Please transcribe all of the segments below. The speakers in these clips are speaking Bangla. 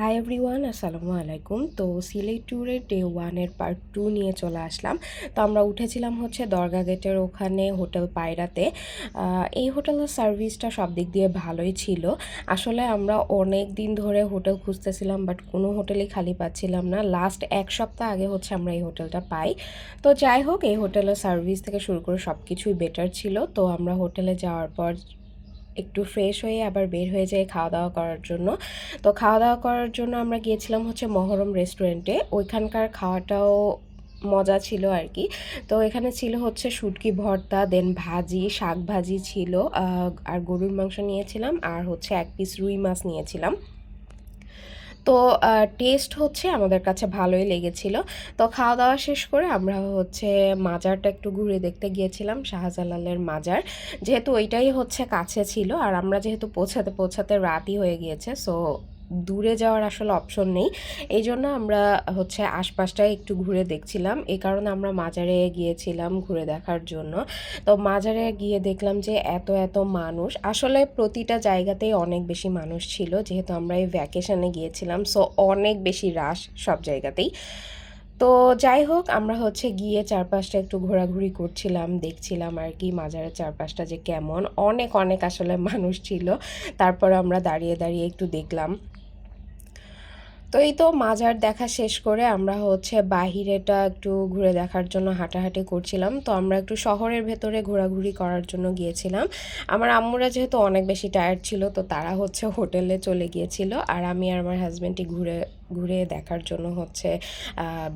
হাই এভরিওয়ান আসসালামু আলাইকুম। তো সিলেট ট্যুরের ডে ওয়ানের পার্ট টু নিয়ে চলে আসলাম। তো আমরা উঠেছিলাম হচ্ছে দরগা গেটের ওখানে হোটেল পায়রাতে। এই হোটেলের সার্ভিসটা সব দিক দিয়ে ভালোই ছিল। আসলে আমরা অনেক দিন ধরে হোটেল খুঁজতেছিলাম বাট কোনো হোটেলই খালি পাচ্ছিলাম না। লাস্ট এক সপ্তাহ আগে হচ্ছে আমরা এই হোটেলটা পাই। তো যাই হোক, এই হোটেলের সার্ভিস থেকে শুরু করে সব কিছুই বেটার ছিল। তো আমরা হোটেলে যাওয়ার পর একটু ফ্রেশ হয়ে আবার বের হয়ে যায় খাওয়া দাওয়া করার জন্য। তো খাওয়া দাওয়া করার জন্য আমরা গিয়েছিলাম হচ্ছে মহরম রেস্টুরেন্টে ওইখানকার খাওয়াটাও মজা ছিল আর কি তো এখানে ছিল হচ্ছে শুটকি ভর্তা দেন ভাজি, শাক ভাজি ছিল। আর গরুর মাংস নিয়েছিলাম আর হচ্ছে এক পিস রুই মাছ নিয়েছিলাম। তো টেস্ট হচ্ছে আমাদের কাছে ভালোই লেগেছিল। তো খাওয়া দাওয়া শেষ করে আমরা হচ্ছে মাজারটা একটু ঘুরে দেখতে গিয়েছিলাম, শাহজালালের মাজার। যেহেতু ওইটাই হচ্ছে কাছে ছিল, আর আমরা যেহেতু পৌঁছাতে পৌঁছাতে রাতই হয়ে গিয়েছে সো দূরে যাওয়ার আসলে অপশন নেই। এই জন্য আমরা হচ্ছে আশপাশটায় একটু ঘুরে দেখছিলাম। এই কারণে আমরা মাজারে গিয়েছিলাম ঘুরে দেখার জন্য। তো মাজারে গিয়ে দেখলাম যে এত এত মানুষ। আসলে প্রতিটা জায়গাতেই অনেক বেশি মানুষ ছিল। যেহেতু আমরা এই ভ্যাকেশনে গিয়েছিলাম সো অনেক বেশি রাশ সব জায়গাতেই। তো যাই হোক, আমরা হচ্ছে গিয়ে চারপাশটা একটু ঘোরাঘুরি করছিলাম, দেখছিলাম আর কি মাজারের চারপাশটা যে কেমন। অনেক অনেক আসলে মানুষ ছিল। তারপর আমরা দাঁড়িয়ে দাঁড়িয়ে একটু দেখলাম। তো এই তো মাজার দেখা শেষ করে আমরা হচ্ছে বাহিরেটা একটু ঘুরে দেখার জন্য হাঁটাহাঁটি করছিলাম। তো আমরা একটু শহরের ভেতরে ঘোরাঘুরি করার জন্য গিয়েছিলাম। আমার আম্মুরা যেহেতু অনেক বেশি টায়ার্ড ছিল, তো তারা হচ্ছে হোটেলে চলে গিয়েছিল আর আমি আর আমার হাজব্যান্ডটি ঘুরে ঘুরে দেখার জন্য হচ্ছে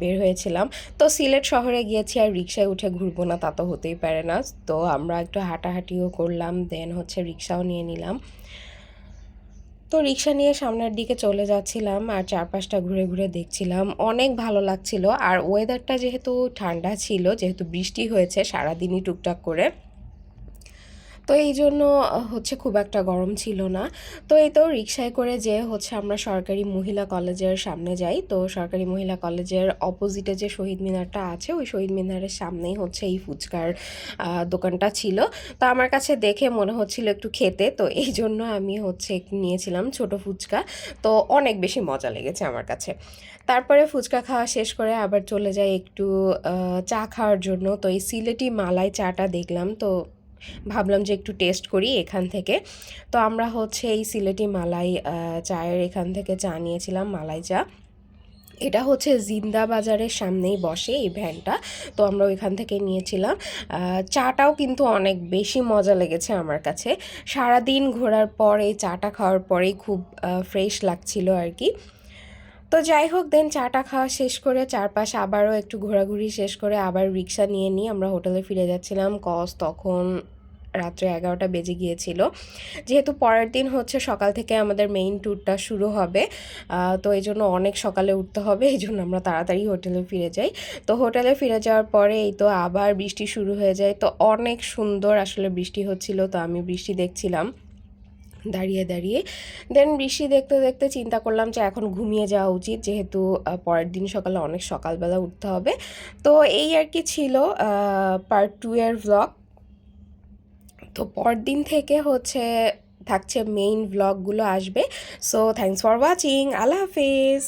বের হয়েছিলাম। তো সিলেট শহরে গিয়েছি আর রিক্সায় উঠে ঘুরবো না তা তো হতেই পারে না। তো আমরা একটু হাঁটাহাঁটিও করলাম দেন হচ্ছে রিক্সাও নিয়ে নিলাম। তো রিক্সা নিয়ে সামনের দিকে চলে যাচ্ছিলাম আর চারপাশটা ঘুরে ঘুরে দেখছিলাম। অনেক ভালো লাগছিল। আর ওয়েদারটা যেহেতু ঠান্ডা ছিল, যেহেতু বৃষ্টি হয়েছে, সারাদিনই টুকটাক করে। তো এই জন্য হচ্ছে খুব একটা গরম ছিল না। তো এই তো রিক্সায় করে যে হচ্ছে আমরা সরকারি মহিলা কলেজের সামনে যাই, তো সরকারি মহিলা কলেজের অপোজিটে যে শহীদ মিনারটা আছে, ওই শহীদ মিনারের সামনেই হচ্ছে এই ফুচকার দোকানটা ছিল। তো আমার কাছে দেখে মনে হচ্ছিল একটু খেতে, তো এই জন্য আমি হচ্ছে নিয়েছিলাম ছোট ফুচকা। তো অনেক বেশি মজা লেগেছে আমার কাছে। তারপরে ফুচকা খাওয়া শেষ করে আবার চলে যাই একটু চা খাওয়ার জন্য। তো এই সিলেটি মালাই চাটা দেখলাম, তো ভাবলাম যে একটু টেস্ট করি এখান থেকে। তো আমরা হচ্ছে এই সিলেটি মালাই চায়ের এখান থেকে চা নিয়েছিলাম, মালাই চা। এটা হচ্ছে জিন্দা বাজারের সামনেই বসে এই ভ্যানটা। তো আমরা ওইখান থেকে নিয়েছিলাম। চাটাও কিন্তু অনেক বেশি মজা লেগেছে আমার কাছে। সারাদিন ঘোরার পর, এই চাটা খাওয়ার পরেই খুব ফ্রেশ লাগছিল আর কি। তো যাই হোক দেন চাটা খাওয়া শেষ করে চারপাশে আবারও একটু ঘোরাঘুরি শেষ করে আবার রিক্সা নিয়ে নিয়ে আমরা হোটেলে ফিরে যাচ্ছিলাম। কস তখন রাত্রে এগারোটা বেজে গিয়েছিল। যেহেতু পরের দিন হচ্ছে সকাল থেকে আমাদের মেইন ট্যুরটা শুরু হবে তো এই জন্য অনেক সকালে উঠতে হবে, এই জন্য আমরা তাড়াতাড়ি হোটেলে ফিরে যাই। তো হোটেলে ফিরে যাওয়ার পরে এই তো আবার বৃষ্টি শুরু হয়ে যায়। তো অনেক সুন্দর আসলে বৃষ্টি হচ্ছিল, তো আমি বৃষ্টি দেখছিলাম। দাঁড়িয়ে দাঁড়িয়ে। দেন বৃষ্টি দেখতে দেখতে চিন্তা করলাম যে এখন ঘুমিয়ে যাওয়া উচিত, যেহেতু পরের দিন সকালে অনেক সকালবেলা উঠতে হবে। তো এই আর কি ছিল পার্ট টু এর ব্লগ তো পরদিন দিন থেকে হচ্ছে থাকছে মেইন ভ্লগগুলো আসবে। সো থ্যাংকস ফর ওয়াচিং আল্লাহ হাফিজ।